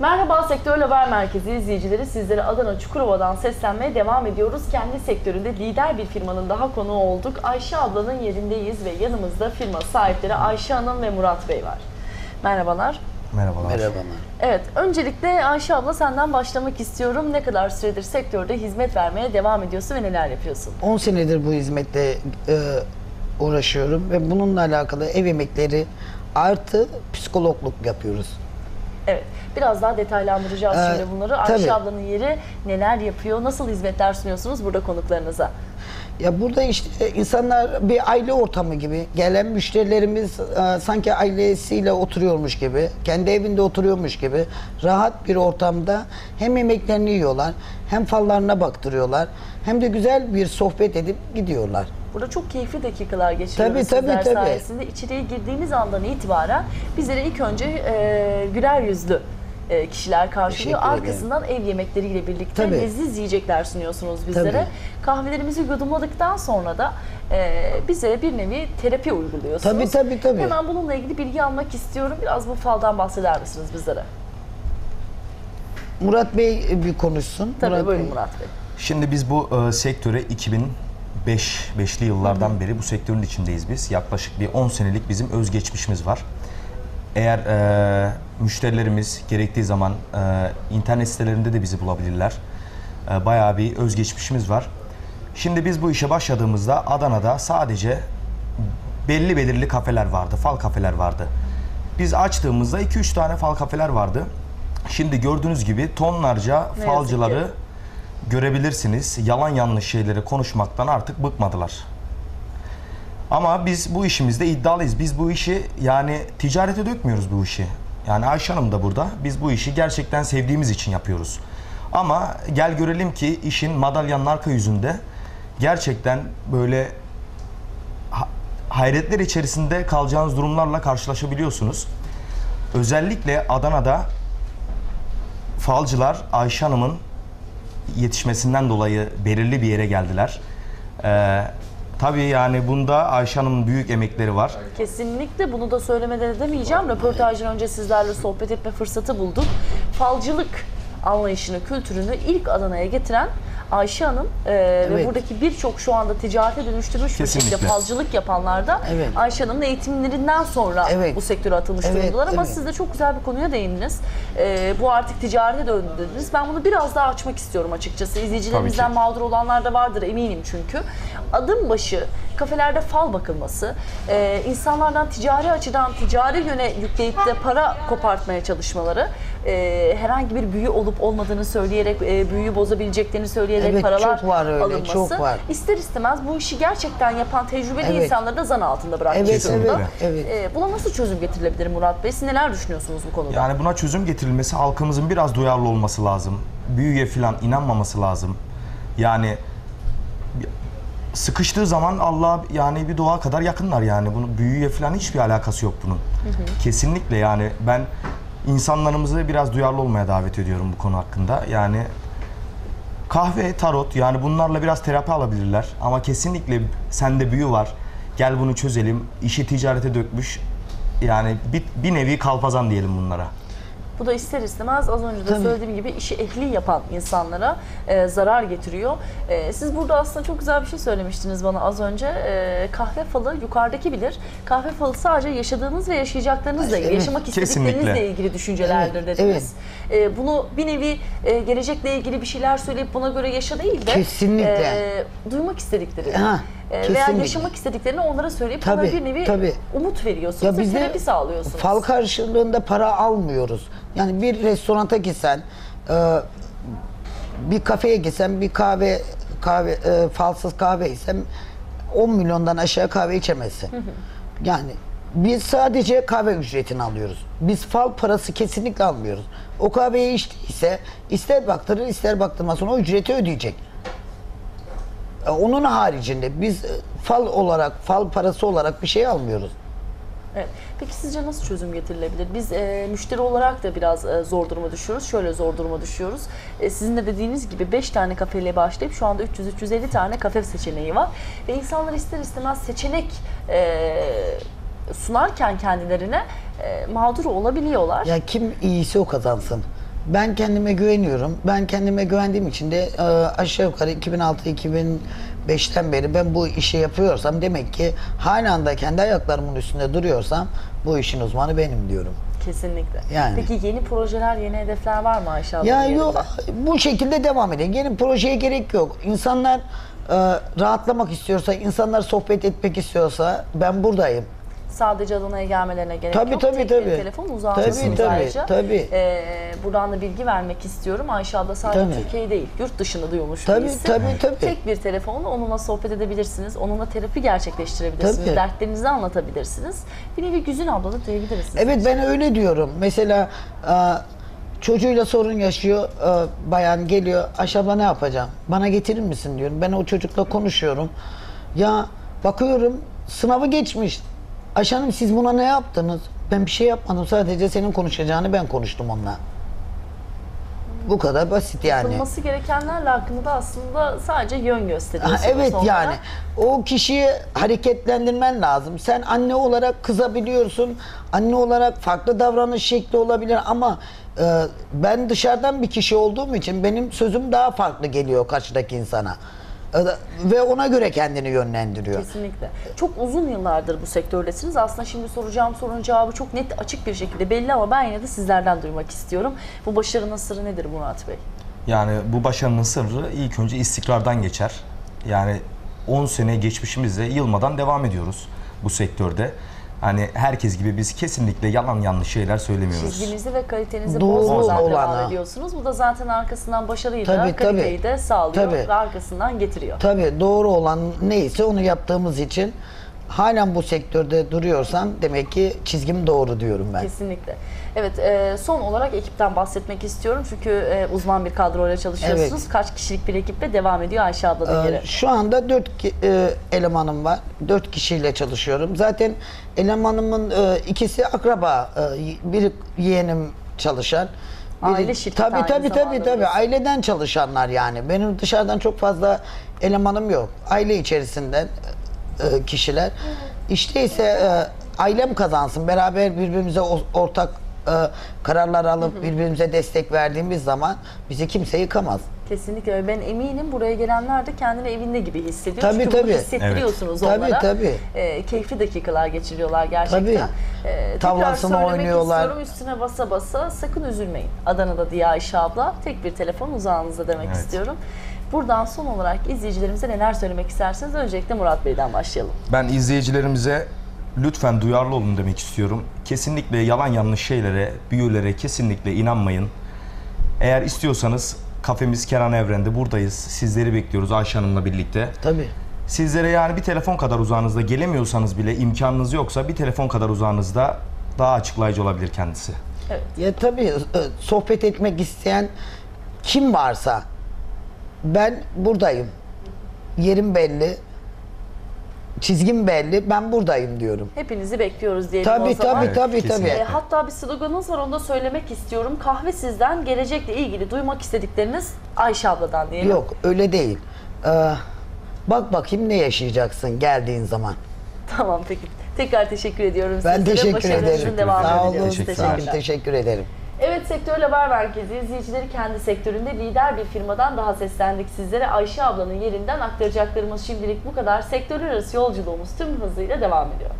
Merhaba Sektör Haber Merkezi izleyicileri. Sizlere Adana Çukurova'dan seslenmeye devam ediyoruz. Kendi sektöründe lider bir firmanın daha konuğu olduk. Ayşe ablanın yerindeyiz ve yanımızda firma sahipleri Ayşe Hanım ve Murat Bey var. Merhabalar. Merhabalar. Merhabalar. Evet, öncelikle Ayşe abla senden başlamak istiyorum. Ne kadar süredir sektörde hizmet vermeye devam ediyorsun ve neler yapıyorsun? 10 senedir bu hizmette e, uğraşıyorum ve bununla alakalı ev yemekleri artı psikologluk yapıyoruz. Evet, biraz daha detaylandıracağız Ee, şimdi bunları. Ayşe ablanın yeri neler yapıyor, nasıl hizmetler sunuyorsunuz burada konuklarınıza? Ya burada işte insanlar bir aile ortamı gibi gelen müşterilerimiz e, sanki ailesiyle oturuyormuş gibi, kendi evinde oturuyormuş gibi rahat bir ortamda hem yemeklerini yiyorlar, hem fallarına baktırıyorlar, hem de güzel bir sohbet edip gidiyorlar. Burada çok keyifli dakikalar geçiriyoruz Tabii, tabii, sizler tabii. sayesinde. İçeriye girdiğimiz andan itibaren bizlere ilk önce e, güler yüzlü e, kişiler karşılıyor. Teşekkür ederim. Arkasından ev yemekleriyle birlikte Tabii. leziz yiyecekler sunuyorsunuz bizlere. Tabii. Kahvelerimizi yudumladıktan sonra da e, bize bir nevi terapi uyguluyorsunuz. Tabii, tabii, tabii. Hemen bununla ilgili bilgi almak istiyorum. Biraz bu faldan bahseder misiniz bizlere? Murat Bey bir konuşsun. Tabii Murat buyurun Bey. Murat Bey. Şimdi biz bu e, sektöre 2005 5'li yıllardan beri bu sektörün içindeyiz biz. Yaklaşık bir 10 senelik bizim özgeçmişimiz var. Eğer e, müşterilerimiz gerektiği zaman e, internet sitelerinde de bizi bulabilirler. E, bayağı bir özgeçmişimiz var. Şimdi biz bu işe başladığımızda Adana'da sadece belli belirli kafeler vardı, fal kafeler vardı. Biz açtığımızda 2-3 tane fal kafeler vardı. Şimdi gördüğünüz gibi tonlarca Ne yazık falcıları görebilirsiniz. Yalan yanlış şeyleri konuşmaktan artık bıkmadılar. Ama biz bu işimizde iddialıyız. Biz bu işi yani ticarete dökmüyoruz bu işi. Yani Ayşe Hanım da burada. Biz bu işi gerçekten sevdiğimiz için yapıyoruz. Ama gel görelim ki işin madalyanın arka yüzünde gerçekten böyle ha- hayretler içerisinde kalacağınız durumlarla karşılaşabiliyorsunuz. Özellikle Adana'da falcılar Ayşe Hanım'ın yetişmesinden dolayı belirli bir yere geldiler. Ee, tabii yani bunda Ayşe Hanım'ın büyük emekleri var. Kesinlikle bunu da söylemeden edemeyeceğim. Röportajdan önce sizlerle sohbet etme fırsatı bulduk. Falcılık anlayışını, kültürünü ilk Adana'ya getiren Ayşe Hanım e, ve Evet. buradaki birçok şu anda ticarete dönüştürmüş bir şekilde Kesinlikle. falcılık yapanlar da Evet. Ayşe Hanım'ın eğitimlerinden sonra Evet. bu sektöre atılmış Evet, durumdalar ama evet. siz de çok güzel bir konuya değindiniz. E, bu artık ticarete döndünüz. Ben bunu biraz daha açmak istiyorum açıkçası. İzleyicilerimizden mağdur olanlar da vardır eminim çünkü. Adım başı kafelerde fal bakılması, e, insanlardan ticari açıdan ticari yöne yükleyip de para kopartmaya çalışmaları, e, herhangi bir büyü olup olmadığını söyleyerek, e, büyüyü bozabileceklerini söyleyerek Evet, paralar çok var öyle, alınması, çok var. ister istemez bu işi gerçekten yapan tecrübeli Evet. insanları da zan altında bırakmış Evet, durumda. evet, evet. E, buna nasıl çözüm getirilebilir Murat Bey? Siz neler düşünüyorsunuz bu konuda? Yani buna çözüm getirilmesi halkımızın biraz duyarlı olması lazım. Büyüye falan inanmaması lazım. Yani sıkıştığı zaman Allah yani bir dua kadar yakınlar yani. Bunu büyüye falan hiçbir alakası yok bunun. Kesinlikle yani ben insanlarımızı biraz duyarlı olmaya davet ediyorum bu konu hakkında. Yani kahve, tarot yani bunlarla biraz terapi alabilirler. Ama kesinlikle sende büyü var. Gel bunu çözelim. İşi ticarete dökmüş. Yani bir, bir nevi kalpazan diyelim bunlara. Bu da ister istemez az önce de Tabii. söylediğim gibi işi ehli yapan insanlara e, zarar getiriyor. E, siz burada aslında çok güzel bir şey söylemiştiniz bana az önce. E, kahve falı yukarıdaki bilir. Kahve falı sadece yaşadığınız ve yaşayacaklarınızla ilgili, Evet, yaşamak istediklerinizle kesinlikle. ilgili düşüncelerdir Evet, dediniz. E, bunu bir nevi e, gelecekle ilgili bir şeyler söyleyip buna göre yaşa değil de Kesinlikle. e, duymak istedikleri. Ha, e, veya kesinlikle. yaşamak istediklerini onlara söyleyip Tabii, onlara bir nevi tabii. umut veriyorsunuz Ya ve biz de terapi sağlıyorsunuz. fal karşılığında para almıyoruz. Yani bir restoranta gitsen, e, bir kafeye gitsen, bir kahve kahve e, falsız kahve içsem 10 milyondan aşağı kahve içemezsin. Yani biz sadece kahve ücretini alıyoruz. Biz fal parası kesinlikle almıyoruz. O kahveyi içtiyse ister baktırır ister baktırmasın o ücreti ödeyecek. E, Onun haricinde biz e, fal olarak, fal parası olarak bir şey almıyoruz. Evet. Peki sizce nasıl çözüm getirilebilir? Biz e, müşteri olarak da biraz e, zor duruma düşüyoruz. Şöyle zor duruma düşüyoruz. E, sizin de dediğiniz gibi 5 tane kafeyle başlayıp şu anda 300-350 tane kafe seçeneği var. Ve insanlar ister istemez seçenek e, sunarken kendilerine e, mağdur olabiliyorlar. Ya kim iyisi o kazansın. Ben kendime güveniyorum. Ben kendime güvendiğim için de e, aşağı yukarı 2006-2005'ten beri ben bu işi yapıyorsam demek ki halen de kendi ayaklarımın üstünde duruyorsam bu işin uzmanı benim diyorum. Kesinlikle. Yani. Peki yeni projeler, yeni hedefler var mı Ayşe? Ya yok bu şekilde devam edin. Yeni projeye gerek yok. İnsanlar e, rahatlamak istiyorsa, insanlar sohbet etmek istiyorsa ben buradayım. Sadece Adana'ya gelmelerine gerek Tabii, yok. tabii, Tek tabii. bir telefon uzağınız Tabii, ayrıca. tabii. Ee, buradan da bilgi vermek istiyorum. Ayşe abla sadece Tabii. Türkiye değil, yurt dışında duyulmuş Tabii, birisi. tabii, tabii. Tek bir telefonla onunla sohbet edebilirsiniz. Onunla terapi gerçekleştirebilirsiniz. Tabii. Dertlerinizi anlatabilirsiniz. Bir nevi Güzin abla da diyebiliriz. Evet ben öyle diyorum. Mesela çocuğuyla sorun yaşıyor. bayan geliyor. Abla ne yapacağım? Bana getirir misin diyorum. Ben o çocukla konuşuyorum. Ya bakıyorum sınavı geçmiş. Ayşe Hanım siz buna ne yaptınız? Ben bir şey yapmadım. Sadece senin konuşacağını ben konuştum onunla. Bu kadar basit yani. Yapılması gerekenlerle hakkında da aslında sadece yön Ha, gösteriyorsunuz evet onlara. yani o kişiyi hareketlendirmen lazım. Sen anne olarak kızabiliyorsun. Anne olarak farklı davranış şekli olabilir ama e, ben dışarıdan bir kişi olduğum için benim sözüm daha farklı geliyor karşıdaki insana. E, ve ona göre kendini yönlendiriyor. Kesinlikle. Çok uzun yıllardır bu sektördesiniz. Aslında şimdi soracağım sorunun cevabı çok net, açık bir şekilde belli ama ben yine de sizlerden duymak istiyorum. Bu başarının sırrı nedir Murat Bey? Yani bu başarının sırrı ilk önce istikrardan geçer. Yani 10 sene geçmişimizle yılmadan devam ediyoruz bu sektörde. Hani herkes gibi biz kesinlikle yalan yanlış şeyler söylemiyoruz. Çizginizi ve kalitenizi Doğru bozmadan devam olana. ediyorsunuz. Bu da zaten arkasından başarıyı da Tabii, kaliteyi tabii. de sağlıyor Tabii. ve arkasından getiriyor. Tabii doğru olan neyse onu yaptığımız için halen bu sektörde duruyorsam demek ki çizgim doğru diyorum ben. Kesinlikle. Evet, e, son olarak ekipten bahsetmek istiyorum çünkü e, uzman bir kadroyla çalışıyorsunuz. Kaç kişilik bir ekiple devam ediyor Ayşe abladan Ee, geri? Şu anda dört ki- e, elemanım var. Dört kişiyle çalışıyorum. Zaten elemanımın e, ikisi akraba. E, biri yeğenim çalışan. Aile şirketi Tabii tabii tabii tabii. Aileden çalışanlar yani. Benim dışarıdan çok fazla elemanım yok. Aile içerisinden e, kişiler. İşte ise e, ailem kazansın. Beraber birbirimize o- ortak e, kararlar alıp birbirimize destek verdiğimiz zaman bizi kimse yıkamaz. Kesinlikle. Ben eminim buraya gelenler de kendini evinde gibi hissediyor. Tabii, Çünkü bunu tabii. hissettiriyorsunuz Evet. onlara. Tabii, tabii. E, keyifli dakikalar geçiriyorlar gerçekten. Tabii. E, tekrar Tavlasını söylemek oynuyorlar. istiyorum üstüne basa basa sakın üzülmeyin. Adana'da diye Ayşe abla tek bir telefon uzağınızda demek Evet. istiyorum. Buradan son olarak izleyicilerimize neler söylemek isterseniz öncelikle Murat Bey'den başlayalım. Ben izleyicilerimize lütfen duyarlı olun demek istiyorum. Kesinlikle yalan yanlış şeylere, büyülere kesinlikle inanmayın. Eğer istiyorsanız kafemiz Kenan Evren'de buradayız. Sizleri bekliyoruz Ayşe Hanım'la birlikte. Tabii. Sizlere yani bir telefon kadar uzağınızda gelemiyorsanız bile imkanınız yoksa bir telefon kadar uzağınızda daha açıklayıcı olabilir kendisi. Ya tabii e, sohbet etmek isteyen kim varsa ben buradayım. Yerim belli. Çizgim belli. Ben buradayım diyorum. Hepinizi bekliyoruz diyelim Tabii o zaman. tabii Evet, tabii kesinlikle. E, tabii. hatta bir sloganınız var onu da söylemek istiyorum. Kahve sizden, gelecekle ilgili duymak istedikleriniz Ayşe abladan diyelim. Yok öyle değil. Ee, bak bakayım ne yaşayacaksın geldiğin zaman. Tamam peki. Tekrar teşekkür ediyorum Ben sizlere. teşekkür Başarılarınızın ederim. devamını Sağ olun. diliyoruz. Teşekkürler. Teşekkür, teşekkür ederim. Evet Sektör Haber Merkezi izleyicileri kendi sektöründe lider bir firmadan daha seslendik sizlere. Ayşe ablanın yerinden aktaracaklarımız şimdilik bu kadar. Sektörler arası yolculuğumuz tüm hızıyla devam ediyor.